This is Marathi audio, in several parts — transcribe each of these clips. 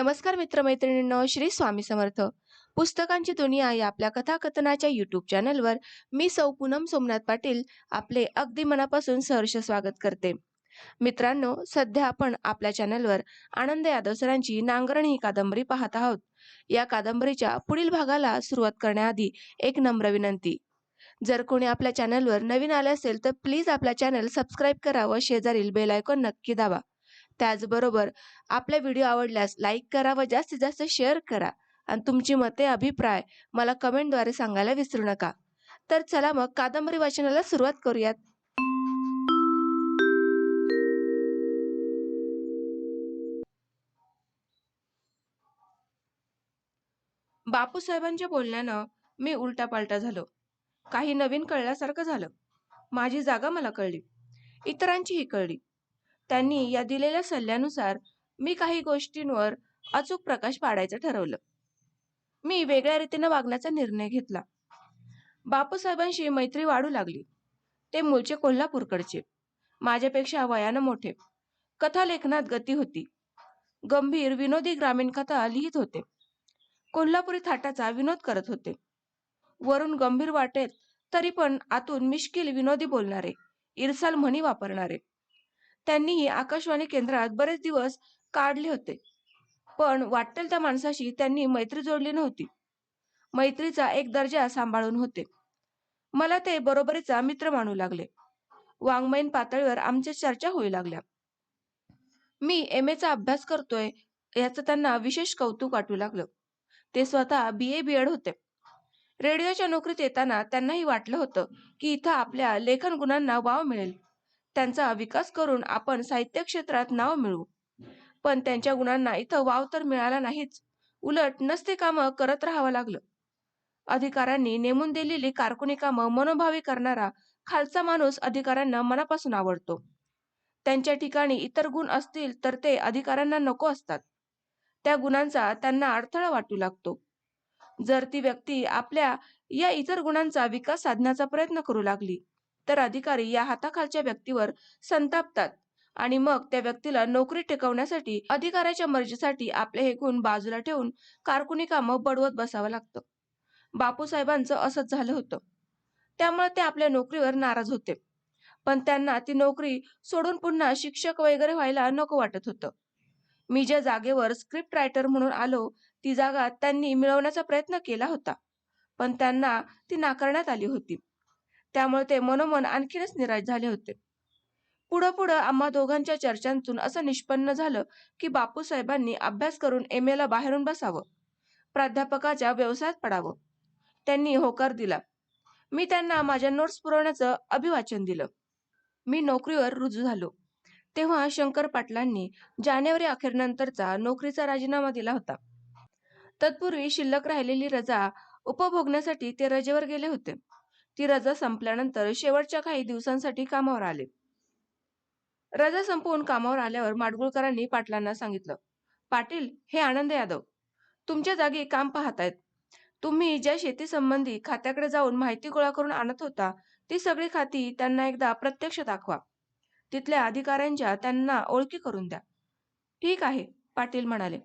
नमस्कार मित्रमैत्रिणींनो श्री स्वामी समर्थ. पुस्तकांची दुनिया या आपल्या कथाकथनाच्या युट्यूब चॅनलवर मी सौ पूनम सोमनाथ पाटील आपले अगदी मनापासून सहर्ष स्वागत करते. मित्रांनो सध्या आपण आपल्या चॅनलवर आनंद यादव सरांची नांगरण ही कादंबरी पाहत आहोत. या कादंबरीच्या पुढील भागाला सुरुवात करण्याआधी एक नम्र विनंती. जर कोणी आपल्या चॅनलवर नवीन आले असेल तर प्लीज आपला चॅनल सबस्क्राईब करा व शेजारील बेल आयकॉन नक्की दाबा. त्याचबरोबर आपला व्हिडिओ आवडल्यास लाईक करा व जास्तीत जास्त शेअर करा. आणि तुमची मते अभिप्राय मला कमेंटद्वारे सांगायला विसरू नका. तर चला मग कादंबरी वाचनाला सुरुवात करूयात. बापूसाहेबांच्या बोलण्यानं मी उलटापालटा झालो. काही नवीन कळल्यासारखं झालं. माझी जागा मला कळली. इतरांचीही कळली. त्यांनी या दिलेल्या सल्ल्यानुसार मी काही गोष्टींवर अचूक प्रकाश पाडायचं ठरवलं. मी वेगळ्या रीतीने वागण्याचा निर्णय घेतला. बापूसाहेबांशी मैत्री वाढू लागली. ते मूळचे कोल्हापूरकडचे. माझ्यापेक्षा वयानं मोठे. कथालेखनात गती होती. गंभीर विनोदी ग्रामीण कथा लिहित होते. कोल्हापुरी थाटाचा विनोद करत होते. वरून गंभीर वाटेत तरी पण आतून मिश्किल विनोदी बोलणारे इरसाल म्हणी वापरणारे. त्यांनीही आकाशवाणी केंद्रात बरेच दिवस काढले होते. पण वाटेल त्या माणसाशी त्यांनी मैत्री जोडली नव्हती. मैत्रीचा एक दर्जा सांभाळून होते. मला ते बरोबरीचा मित्र मानू लागले. वाङ्मयीन पातळीवर आमच्या चर्चा होऊ लागल्या. मी एम एचा अभ्यास करतोय याचं त्यांना विशेष कौतुक वाटू लागलं. ते स्वतः बी ए बी एड होते. रेडिओच्या नोकरीत येताना त्यांनाही वाटलं होतं की इथं आपल्या लेखन गुणांना वाव मिळेल. त्यांचा विकास करून आपण साहित्य क्षेत्रात नाव मिळवू. पण त्यांच्या गुणांना इथं वाव तर मिळाला नाहीच. उलट नसते कामं करत राहावं लागलं. अधिकाऱ्यांनी नेमून दिलेली कारकुनी कामं मनोभावी करणारा खालचा माणूस अधिकाऱ्यांना मनापासून आवडतो. त्यांच्या ठिकाणी इतर गुण असतील तर ते अधिकाऱ्यांना नको असतात. त्या गुणांचा त्यांना अडथळा वाटू लागतो. जर ती व्यक्ती आपल्या या इतर गुणांचा विकास साधण्याचा प्रयत्न करू लागली तर अधिकारी या हाताखालच्या व्यक्तीवर संतापतात आणि मग त्या व्यक्तीला नोकरी टिकवण्यासाठी अधिकाऱ्याच्या मर्जीसाठी आपले हे गुण बाजूला ठेवून कारकुनी कामं बडवत बसावं लागतं. बापूसाहेबांचं असंच झालं होतं. त्यामुळे ते आपल्या नोकरीवर नाराज होते. पण त्यांना ती नोकरी सोडून पुन्हा शिक्षक वगैरे व्हायला नको वाटत होतं. मी ज्या जागेवर स्क्रिप्ट रायटर म्हणून आलो ती जागा त्यांनी मिळवण्याचा प्रयत्न केला होता. पण त्यांना ती नाकारण्यात आली होती. त्यामुळे ते मनोमन आणखीनच निराश झाले होते. पुढं पुढं आम्हा दोघांच्या चर्चांतून असं निष्पन्न झालं की बापूसाहेबांनी अभ्यास करून एम ला बाहेरून बसावं. प्राध्यापकाच्या व्यवसायात पडावं. त्यांनी होकार दिला. मी त्यांना माझ्या नोट्स पुरवण्याचं अभिवाचन दिलं. मी नोकरीवर रुजू झालो. तेव्हा शंकर पाटलांनी जानेवारी अखेरनंतरचा नोकरीचा राजीनामा दिला होता. तत्पूर्वी शिल्लक राहिलेली रजा उपभोगण्यासाठी ते रजेवर गेले होते. ती रजा संपल्यानंतर शेवटच्या काही दिवसांसाठी कामावर आले. रजा संपवून कामावर आल्यावर माडगुळकरांनी पाटलांना सांगितलं पाटील हे आनंद यादव तुमच्या जागी काम पाहतायत. तुम्ही ज्या शेती संबंधी खात्याकडे जाऊन माहिती गोळा करून आणत होता ती सगळी खाती त्यांना एकदा प्रत्यक्ष दाखवा. तिथल्या अधिकाऱ्यांच्या त्यांना ओळखी करून द्या. ठीक आहे पाटील म्हणाले.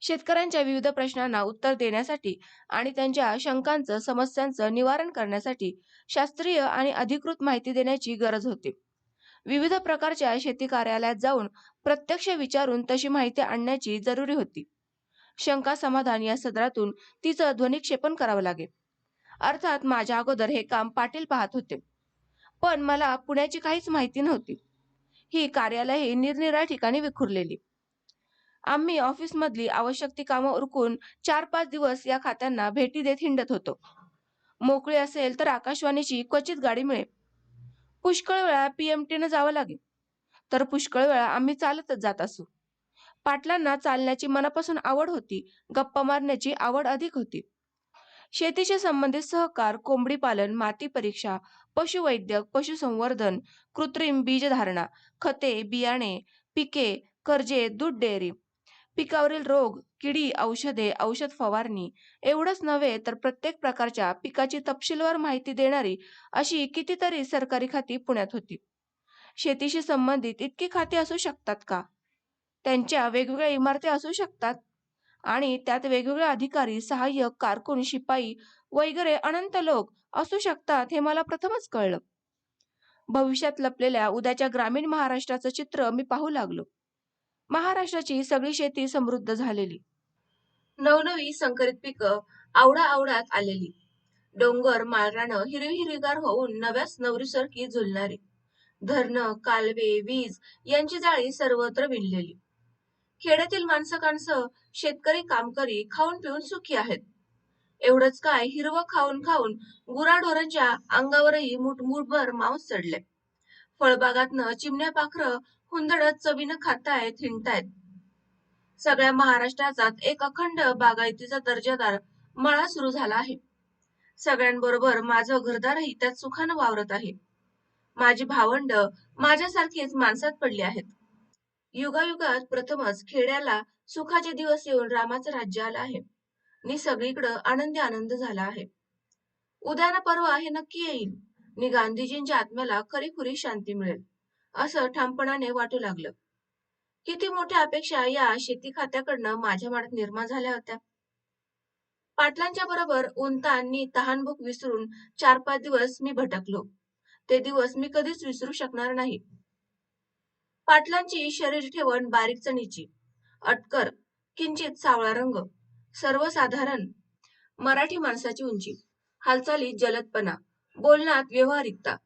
शेतकऱ्यांच्या विविध प्रश्नांना उत्तर देण्यासाठी आणि त्यांच्या शंकांचं समस्यांचं निवारण करण्यासाठी शास्त्रीय आणि अधिकृत माहिती देण्याची गरज होती. विविध प्रकारच्या शेती कार्यालयात जाऊन प्रत्यक्ष विचारून तशी माहिती आणण्याची जरुरी होती. शंका समाधान या सदरातून तिचं ध्वनिक्षेपण करावं लागेल. अर्थात माझ्या अगोदर हे काम पाटील पाहत होते. पण मला पुण्याची काहीच माहिती नव्हती. ही कार्यालये निरनिराळ्या ठिकाणी विखुरलेली. आम्ही ऑफिसमधली आवश्यक ती कामं उरकून चार पाच दिवस या खात्यांना भेटी देत हिंडत होतो. मोकळी असेल तर आकाशवाणीची क्वचित गाडी मिळेल. पुष्कळ वेळा पीएमटीनं जावं लागेल. तर पुष्कळ वेळा आम्ही चालतच जात असू. पाटलांना चालण्याची मनापासून आवड होती. गप्पा मारण्याची आवड अधिक होती. शेतीशी संबंधित सहकार कोंबडी पालन माती परीक्षा पशुवैद्यक पशुसंवर्धन कृत्रिम बीजधारणा खते बियाणे पिके कर्जे दूध डेअरी पिकावरील रोग किडी औषधे औषध फवारणी एवढंच नव्हे तर प्रत्येक प्रकारच्या पिकाची तपशीलवार माहिती देणारी अशी कितीतरी सरकारी खाती पुण्यात होती. शेतीशी संबंधित इतकी खाती असू शकतात का? त्यांच्या वेगवेगळ्या इमारती असू शकतात आणि त्यात वेगवेगळे अधिकारी सहाय्यक कारकून शिपाई वगैरे अनंत लोक असू शकतात हे मला प्रथमच कळलं. भविष्यात लपलेल्या उद्याच्या ग्रामीण महाराष्ट्राचं चित्र मी पाहू लागलो. महाराष्ट्राची सगळी शेती समृद्ध झालेली. नवनवी संकरित पिकं आवडा आवडात आलेली. डोंगर माळरानं हिरवी हिरवीगार होऊन नव्याच नवरीसारखी झुलणारी. धरणं कालवे वीज यांची जाळी सर्वत्र विणलेली. खेड्यातील माणसं काणसं शेतकरी कामकरी खाऊन पिऊन सुखी आहेत. एवढंच काय हिरवं खाऊन खाऊन गुराढोरांच्या अंगावरही मुठमुठभर मांस चढले. फळबागातनं चिमण्या पाखरं हुंदडत चवीनं खातायत हिंडतायत सगळ्या महाराष्ट्राचाच एक अखंड बागायतीचा दर्जादार मळा सुरू झाला आहे. सगळ्यांबरोबर माझं घरदारही त्यात सुखानं वावरत आहे. माझी भावंड माझ्यासारखीच माणसात पडली आहेत. युगायुगात प्रथमच खेड्याला सुखाचे दिवस येऊन रामाचं राज्य आलं आहे. नि सगळीकडं आनंदी आनंद झाला आहे. उद्यान ना परवा हे नक्की येईल. नि गांधीजींच्या आत्म्याला खरीखुरी शांती मिळेल. असं ठामपणाने वाटू लागलं. किती मोठ्या अपेक्षा या शेती खात्याकडनं माझ्या मनात निर्माण झाल्या होत्या. पाटलांच्या बरोबर उंतांनी तहानभूक विसरून चार पाच दिवस मी भटकलो. ते दिवस मी कधीच विसरू शकणार नाही. पाटलांची शरीर ठेवण बारीक चणीची. अटकर किंचित सावळा रंग सर्वसाधारण मराठी माणसाची उंची हालचाली जलदपणा बोलण्यात व्यवहारिकता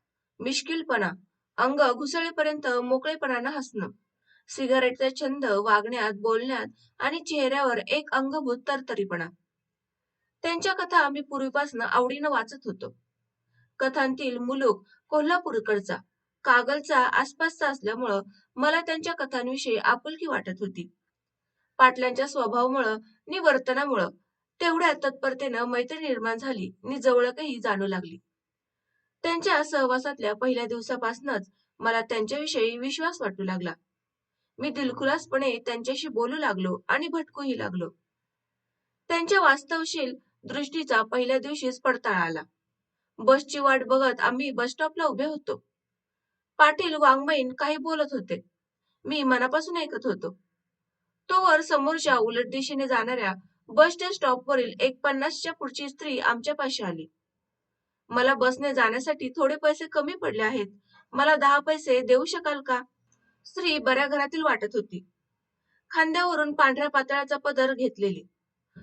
मिश्किलपणा अंग घुसळेपर्यंत मोकळेपणानं हसणं. सिगारेटचा छंद वागण्यात बोलण्यात आणि चेहऱ्यावर एक अंगभूत तरतरीपणा. त्यांच्या कथा आम्ही पूर्वीपासून आवडीनं वाचत होतो. कथांतील मुलूक कोल्हापूरकडचा कागलचा आसपासचा असल्यामुळं मला त्यांच्या कथांविषयी आपुलकी वाटत होती. पाटलांच्या स्वभावामुळं नि वर्तनामुळं तेवढ्या तत्परतेनं मैत्री निर्माण झाली नि जवळकही जाणू लागली. त्यांच्या सहवासातल्या पहिल्या दिवसापासूनच मला त्यांच्याविषयी विश्वास वाटू लागला. मी दिलखुलासपणे त्यांच्याशी बोलू लागलो आणि भटकूही लागलो. त्यांच्या वास्तवशील दृष्टीचा पहिल्या दिवशीच पडताळा आला. बसची वाट बघत आम्ही बस स्टॉपला उभे होतो. पाटील वाङ्मयीन काही बोलत होते. मी मनापासून ऐकत होतो. तोवर समोरच्या उलट दिशेने जाणाऱ्या बस स्टॉपवरील एक पन्नासच्या पुढची स्त्री आमच्या पाशी आली. मला बसने जाण्यासाठी थोडे पैसे कमी पडले आहेत. मला दहा पैसे देऊ शकाल का? स्त्री बऱ्या घरातील वाटत होती. खांद्यावरून पांढऱ्या पातळाचा पदर घेतलेली.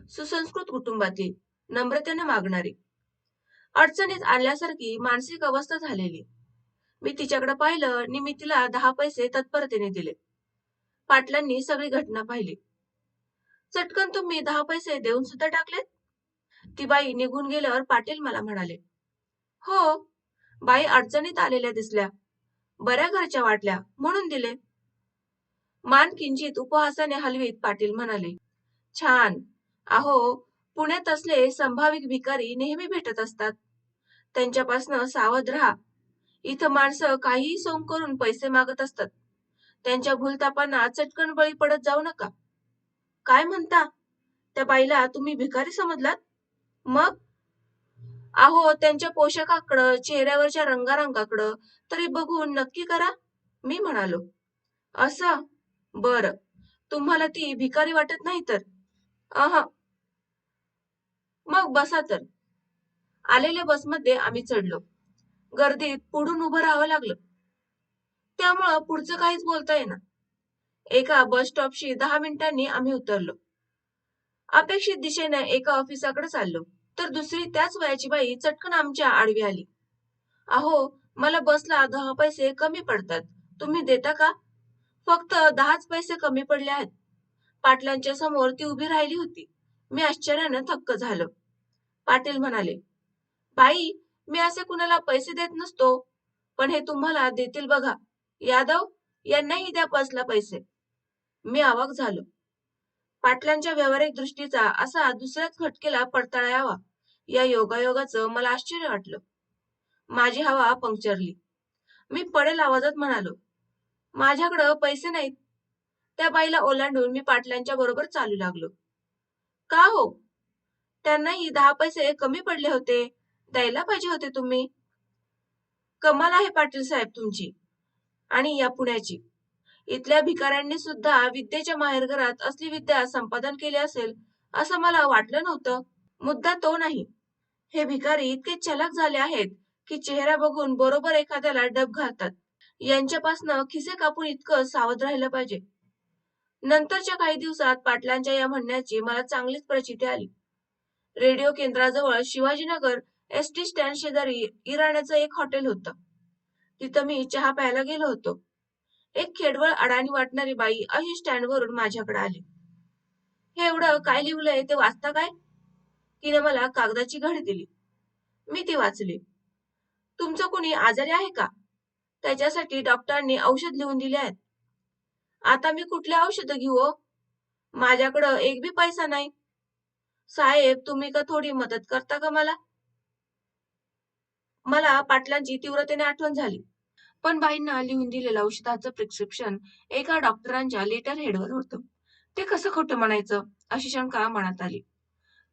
सुसंस्कृत कुटुंबातील. नम्रतेने मागणारी. अडचणीत आणल्यासारखी मानसिक अवस्था झालेली. मी तिच्याकडे पाहिलं आणि मी तिला दहा पैसे तत्परतेने दिले. पाटलांनी सगळी घटना पाहिली. चटकन तुम्ही दहा पैसे देऊन सुद्धा टाकलेत? ती बाई निघून गेल्यावर पाटील मला म्हणाले हो. बाई अडचणीत आलेल्या दिसल्या. बऱ्या घरच्या वाटल्या. म्हणून दिले. मान किंचित उपहासाने हलवीत पाटील म्हणाले. छान. अहो पुण्यात असले संभाविक भिकारी नेहमी भेटत असतात. त्यांच्यापासनं सावध राहा. इथं माणसं काहीही सोंग करून पैसे मागत असतात. त्यांच्या भूलतापांना चटकन बळी पडत जाऊ नका. काय म्हणता? त्या बाईला तुम्ही भिकारी समजलात? मग? अहो त्यांच्या पोशाखाकडं चेहऱ्यावरच्या रंगारंगाकडं तरी बघून नक्की करा मी म्हणालो. असं? बर. तुम्हाला ती भिकारी वाटत नाही तर? अह. मग बसा तर. आलेल्या बसमध्ये आम्ही चढलो. गर्दीत पुढून उभं राहावं लागलं. त्यामुळं पुढचं काहीच बोलता येणार एका बस स्टॉपशी दहा मिनिटांनी आम्ही उतरलो. अपेक्षित दिशेने एका ऑफिसाकडे चाललो. तर दुसरी त्याच वयाची बाई चटकन आमच्या आडवी आली. अहो मला बसला दहा पैसे कमी पडतात. तुम्ही देता का? फक्त दहाच पैसे कमी पडले आहेत. पाटलांच्या समोर ती उभी राहिली होती. मी आश्चर्यानं थक्क झालो. पाटील म्हणाले बाई मी असे कुणाला पैसे देत नसतो पण हे तुम्हाला देतील बघा. यादव यांनाही द्या बसला पैसे. मी अवाक झालो. पाटलांच्या व्यावहारिक दृष्टीचा असा दुसऱ्याच खटकेला पडताळा यावा. या योगायोगाचं मला आश्चर्य वाटलं. माझी हवा पंक्चरली. मी पडेल आवाजात म्हणालो माझ्याकडं पैसे नाहीत. त्या बाईला ओलांडून मी पाटलांच्या बरोबर चालू लागलो. का हो? त्यांनाही दहा पैसे कमी पडले होते. द्यायला पाहिजे होते तुम्ही. कमाल आहे पाटील साहेब तुमची आणि या पुण्याची. इथल्या भिकाऱ्यांनी सुद्धा विद्येच्या माहेरघरात असली विद्या संपादन केली असेल असं मला वाटलं नव्हतं. मुद्दा तो नाही. हे भिकारी इतके चलाक झाले आहेत की चेहरा बघून बरोबर एखाद्याला डब घालतात. यांच्यापासनं खिसे कापून इतकं सावध राहिलं पाहिजे. नंतरच्या काही दिवसात पाटलांच्या या म्हणण्याची मला चांगलीच प्रचिती आली. रेडिओ केंद्राजवळ शिवाजीनगर एस टी स्टँड शेजारी इराण्याचं एक हॉटेल होतं. तिथं मी चहा प्यायला गेलो होतो. एक खेडवळ अडाणी वाटणारी बाई अशी स्टँडवरून माझ्याकडे आली. हे एवढं काय लिहिलंय ते वाचता काय? तिने मला कागदाची घडी दिली. मी ती वाचली. तुमचं कोणी आजारी आहे का? त्याच्यासाठी डॉक्टरांनी औषध लिहून दिले आहेत. आता मी कुठले औषध घेऊ हो? माझ्याकडं एक बी पैसा नाही. साहेब तुम्ही का थोडी मदत करता का मला? मला पाटलांची तीव्रतेने आठवण झाली. पण बाईंना लिहून दिलेलं औषधाचं प्रिस्क्रिप्शन एका डॉक्टरांच्या लेटर हेडवर होतं. ते कसं खोटं म्हणायचं? अशी शंका मनात आली.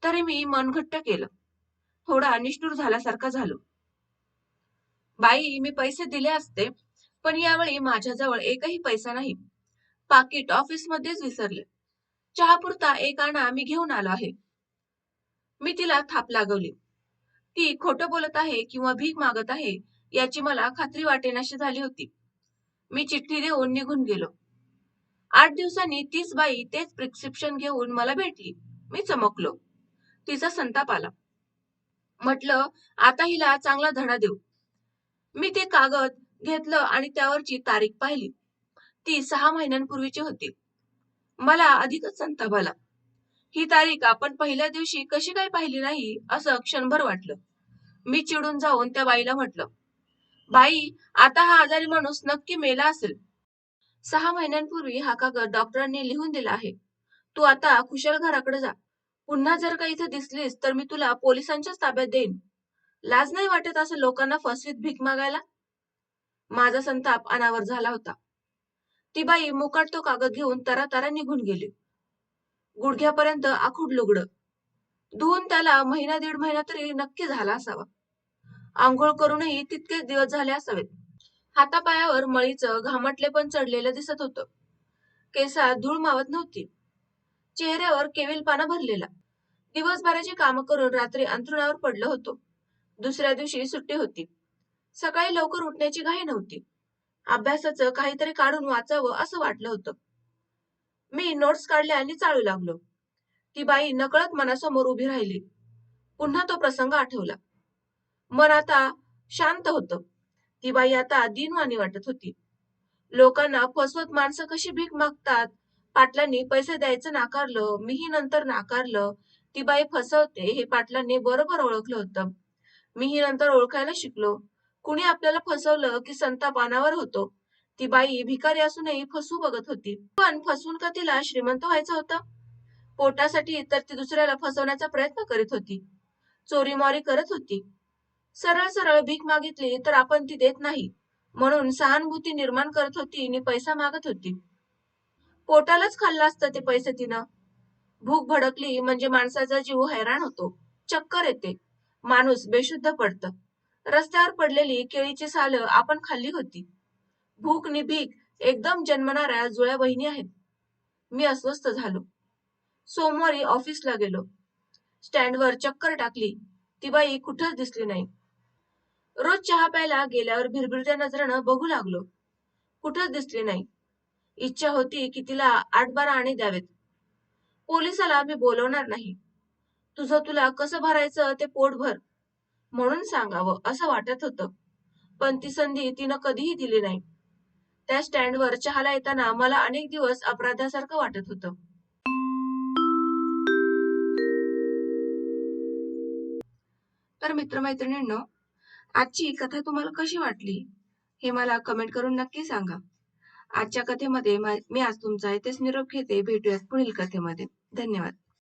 तरी मी मन घट्ट केलं. थोडा निष्ठूर झाल्यासारखा झालो. बाई मी पैसे दिले असते पण यावेळी माझ्याजवळ एकही पैसा नाही. पाकिट ऑफिसमध्येच विसरले. चहापुरता एक आणा मी घेऊन आलो आहे. मी तिला थाप लागवली. ती खोटं बोलत आहे किंवा भीक मागत आहे याची मला खात्री वाटेनाशी झाली होती. मी चिठ्ठी देऊन निघून गेलो. आठ दिवसांनी तीच बाई तेच प्रिस्क्रिप्शन घेऊन मला भेटली. मी चमकलो. तिचा संताप आला. म्हटलं आता हिला चांगला धडा देऊ. मी ते कागद घेतलं आणि त्यावरची तारीख पाहिली. ती सहा महिन्यांपूर्वीची होती. मला अधिकच संताप आला. ही तारीख आपण पहिल्या दिवशी कशी काय पाहिली नाही असं क्षणभर वाटलं. मी चिडून जाऊन त्या बाईला म्हटलं बाई आता हा आजारी माणूस नक्की मेला असेल. सहा महिन्यांपूर्वी हा कागद डॉक्टरांनी लिहून दिला आहे. तू आता कुशल घराकडे जा. पुन्हा जर का इथे दिसलीस तर मी तुला पोलिसांच्याच ताब्यात देईन. लाज नाही वाटत असं लोकांना फसवीत भीक मागायला? माझा संताप अनावर झाला होता. ती बाई मुकाट तो कागद घेऊन तरा तरा निघून गेली. गुडघ्यापर्यंत आखूड लुगडं. धुवून त्याला महिना दीड महिना तरी नक्की झाला असावा. आंघोळ करूनही तितकेच दिवस झाले असावेत. हातापायावर मळीचं घामटले पण चढलेलं दिसत होतं. केसात धूळ मावत नव्हती. चेहऱ्यावर केविलपाना भरलेला. दिवसभराची कामं करून रात्री अंथरुणावर पडलं होतो. दुसऱ्या दिवशी सुट्टी होती. सकाळी लवकर उठण्याची घाई नव्हती. अभ्यासाचं काहीतरी काढून वाचावं असं वाटलं होतं. मी नोट्स काढल्या आणि चाळू लागलो. ती बाई नकळत मनासमोर उभी राहिली. पुन्हा तो प्रसंग आठवला. मन आता शांत होतं. ती बाई आता दिनवाणी वाटत होती. लोकांना फसवत माणसं कशी भीक मागतात? पाटलांनी पैसे द्यायचं नाकारलं मीही नंतर नाकारलं. ती बाई फसवते हे पाटलांनी बरोबर ओळखलं होतं. मीही नंतर ओळखायला शिकलो. कुणी आपल्याला फसवलं की संतापानावर होतो? ती बाई भिकारी असूनही फसवू बघत होती. पण फसवून का तिला श्रीमंत व्हायचं होतं? पोटासाठी तर ती दुसऱ्याला फसवण्याचा प्रयत्न करीत होती. चोरीमारी करत होती. सरळ सरळ भीक मागितली तर आपण ती देत नाही. म्हणून सहानुभूती निर्माण करत होती आणि पैसा मागत होती. पोटालाच खाल्लं असतं ते पैसे तिनं. भूक भडकली म्हणजे माणसाचा जीव हैराण होतो. चक्कर येते. माणूस बेशुद्ध पडत. रस्त्यावर पडलेली केळीची सालं आपण खाल्ली होती. भूक नि भीक एकदम जन्मणाऱ्या जुळ्या बहिणी आहेत. मी अस्वस्थ झालो. सोमवारी ऑफिसला गेलो. स्टँडवर चक्कर टाकली. ती बाई कुठंच दिसली नाही. रोज चहा प्यायला गेल्यावर भिरभिरत्या नजरेनं बघू लागलो. कुठंच दिसली नाही. इच्छा होती की तिला आठ बारा आणे द्यावेत. पोलिसाला मी बोलवणार नाही. तुझं तुला कसं भरायचं ते पोट भर. म्हणून सांगावं असं वाटत होतं. पण ती संधी तिनं कधीही दिली नाही. त्या स्टँडवर चहाला येताना मला अनेक दिवस अपराधासारखं वाटत होतं. तर मित्रमैत्रिणींनो आजची कथा तुम्हाला कशी वाटली? हे मला कमेंट करून नक्की सांगा. आजच्या कथेमध्ये मी आज तुमचा इथेच निरोप घेते. भेटूयात पुढील कथेमध्ये. धन्यवाद.